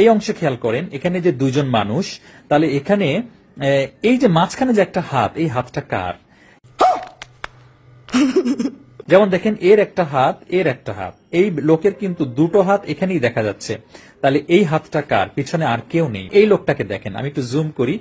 এই অংশে খেয়াল করেন, এখানে যে দুজন মানুষ, তাহলে এখানে এই যে মাঝখানে যে একটা হাত, এই হাতটা কার? যেমন দেখেন, এর একটা হাত, এর একটা হাত। এই লোকের কিন্তু দুটো হাত এখানেই দেখা যাচ্ছে। তাহলে এই হাতটা কার? পিছনে আর কেউ নেই। এই লোকটাকে দেখেন, আমি একটু জুম করি।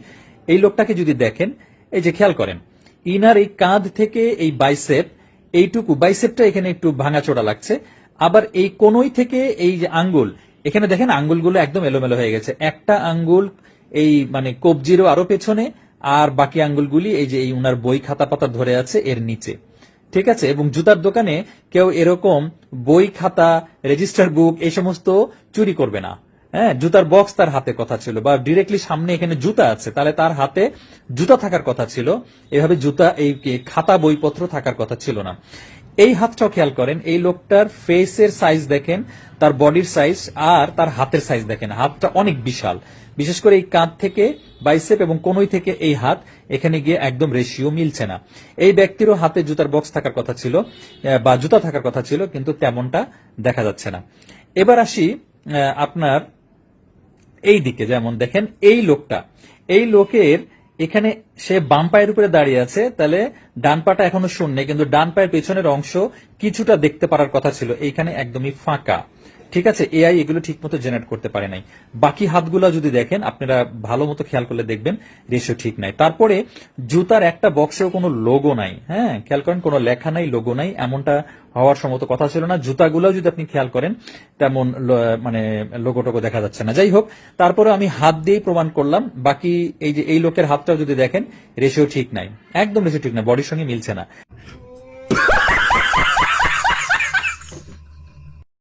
এই লোকটাকে যদি দেখেন, এই যে খেয়াল করেন, ইনার এই কাঁধ থেকে এই বাইসেপ, এইটুকু, বাইসেপটা এখানে একটু ভাঙাচোরা লাগছে। আবার এই কোনই থেকে এই যে আঙ্গুল এখানে দেখেন আঙ্গুলগুলো একদম এলোমেলো হয়ে গেছে। একটা আঙ্গুল এই মানে কবজিরও আরও পেছনে, আর বাকি আঙ্গুলগুলি এই যে এই উনার বই খাতা পাতা ধরে আছে এর নিচে। ঠিক আছে? এবং জুতার দোকানে কেউ এরকম বই খাতা রেজিস্টার বুক এই সমস্ত চুরি করবে না। হ্যাঁ জুতার বক্স তার হাতে কথা ছিল, বা ডিরেক্টলি সামনে এখানে জুতা আছে, তাহলে তার হাতে জুতা থাকার কথা ছিল। এভাবে জুতা, এই খাতা বইপত্র থাকার কথা ছিল না। এই হাতটাও খেয়াল করেন, এই লোকটার ফেসের সাইজ দেখেন, তার বডির সাইজ আর তার হাতের সাইজ দেখেন। হাতটা অনেক বিশাল। বিশেষ করে এই কাঁধ থেকে বাইসেপ এবং কোনই থেকে এই হাত এখানে গিয়ে একদম রেশিও মিলছে না। এই ব্যক্তিরও হাতে জুতার বক্স থাকার কথা ছিল বা জুতা থাকার কথা ছিল, কিন্তু তেমনটা দেখা যাচ্ছে না। এবার আসি আপনার এই দিকে। যেমন দেখেন, এই লোকটা, এই লোকের এখানে সে বাম পায়ের উপরে দাঁড়িয়ে আছে, তাহলে ডান পাটা এখনও শূন্য, কিন্তু ডান পায়ের পেছনের অংশ কিছুটা দেখতে পারার কথা ছিল। এইখানে একদমই ফাঁকা। ঠিক আছে এআই এগুলো ঠিক মতো জেনারেট করতে পারে নাই। বাকি হাতগুলো যদি দেখেন, আপনারা ভালো মতো খেয়াল করলে দেখবেন রেশিও ঠিক নাই। তারপরে জুতার একটা বক্সেও কোনো লোগো নাই হ্যাঁ? খেয়াল করেন, কোনো লেখা নাই লোগো নাই, এমনটা হওয়ার সম্মত কথা ছিল না। জুতাগুলো যদি আপনি খেয়াল করেন, তেমন মানে লোগো টোগো দেখা যাচ্ছে না। যাই হোক, তারপরে আমি হাত দিয়েই প্রমাণ করলাম। বাকি এই যে এই লোকের হাতটাও যদি দেখেন রেশিও ঠিক নাই। একদম রেশিও ঠিক নাই বডির সঙ্গে মিলছে না।